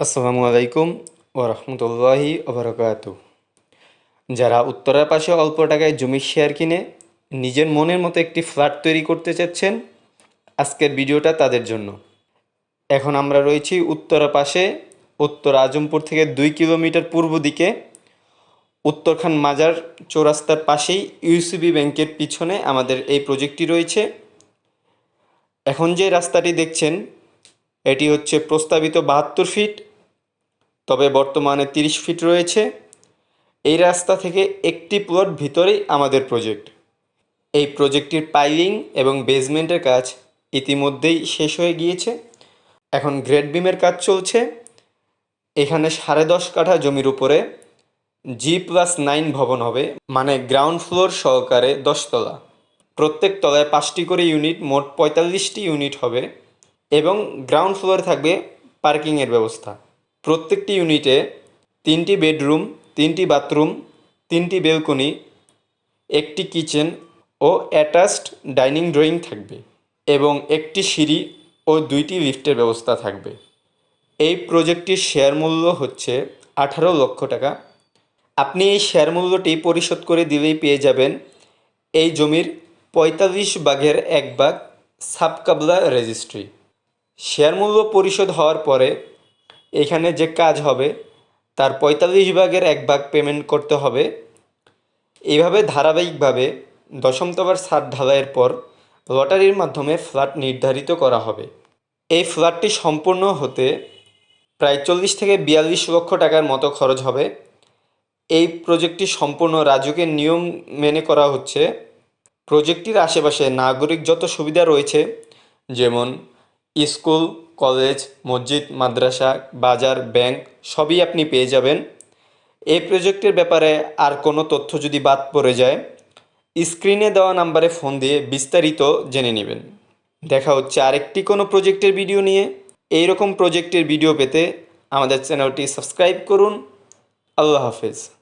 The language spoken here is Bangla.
আসসালামু আলাইকুম ও রহমতুল্লাহি ওবরাকাত যারা উত্তরার পাশে অল্প টাকায় জমির শেয়ার কিনে নিজের মনের মতো একটি ফ্ল্যাট তৈরি করতে চাচ্ছেন, আজকের ভিডিওটা তাদের জন্য। এখন আমরা রয়েছি উত্তরা পাশে, উত্তর আজমপুর থেকে দুই কিলোমিটার পূর্ব দিকে। উত্তরখান মাজার চৌরাস্তার পাশেই ইউসিবি ব্যাংকের পিছনে আমাদের এই প্রজেক্টটি রয়েছে। এখন যে রাস্তাটি দেখছেন, এটি হচ্ছে প্রস্তাবিত বাহাত্তর ফিট তবে বর্তমানে তিরিশ ফিট রয়েছে। এই রাস্তা থেকে একটি প্লট ভিতরেই আমাদের প্রজেক্ট। এই প্রজেক্টটির পাইলিং এবং বেসমেন্টের কাজ ইতিমধ্যেই শেষ হয়ে গিয়েছে। এখন গ্রেড বিমের কাজ চলছে। এখানে সাড়ে দশ কাঠা জমির উপরে জি প্লাস নাইন ভবন হবে মানে গ্রাউন্ড ফ্লোর সহকারে দশতলা। প্রত্যেক তলায় পাঁচটি করে ইউনিট, মোট পঁয়তাল্লিশটি ইউনিট হবে এবং গ্রাউন্ড ফ্লোরে থাকবে পার্কিংয়ের ব্যবস্থা। প্রত্যেকটি ইউনিটে তিনটি বেডরুম, তিনটি বাথরুম, তিনটি বেলকনি, একটি কিচেন ও অ্যাটাচড ডাইনিং ড্রয়িং থাকবে এবং একটি সিঁড়ি ও দুইটি লিফটের ব্যবস্থা থাকবে। এই প্রজেক্টটির শেয়ার মূল্য হচ্ছে আঠারো লক্ষ টাকা। আপনি এই শেয়ার মূল্যটি পরিশোধ করে দিলেই পেয়ে যাবেন এই জমির পঁয়তাল্লিশ ভাগের এক ভাগ সাবকাবলা রেজিস্ট্রি। শেয়ার মূল্য পরিশোধ হওয়ার পরে এখানে যে কাজ হবে, তার পঁয়তাল্লিশ ভাগের এক ভাগ পেমেন্ট করতে হবে। এইভাবে ধারাবাহিকভাবে দশম তলার ছাদ ঢালাইয়ের পর লটারির মাধ্যমে ফ্ল্যাট নির্ধারিত করা হবে। এই ফ্ল্যাটটি সম্পূর্ণ হতে প্রায় চল্লিশ থেকে বিয়াল্লিশ লক্ষ টাকার মতো খরচ হবে। এই প্রজেক্টটি সম্পূর্ণ রাজুকের নিয়ম মেনে করা হচ্ছে। প্রজেক্টটির আশেপাশে নাগরিক যত সুবিধা রয়েছে, যেমন স্কুল, কলেজ, মসজিদ, মাদ্রাসা, বাজার, ব্যাংক সবই আপনি পেয়ে যাবেন। এই প্রজেক্টের ব্যাপারে আর কোনো তথ্য যদি বাদ পড়ে যায়, স্ক্রিনে দেওয়া নাম্বারে ফোন দিয়ে বিস্তারিত জেনে নেবেন। দেখা হচ্ছে আরেকটি কোনো প্রজেক্টের ভিডিও নিয়ে। এই রকম প্রজেক্টের ভিডিও পেতে আমাদের চ্যানেলটি সাবস্ক্রাইব করুন। আল্লাহ হাফেজ।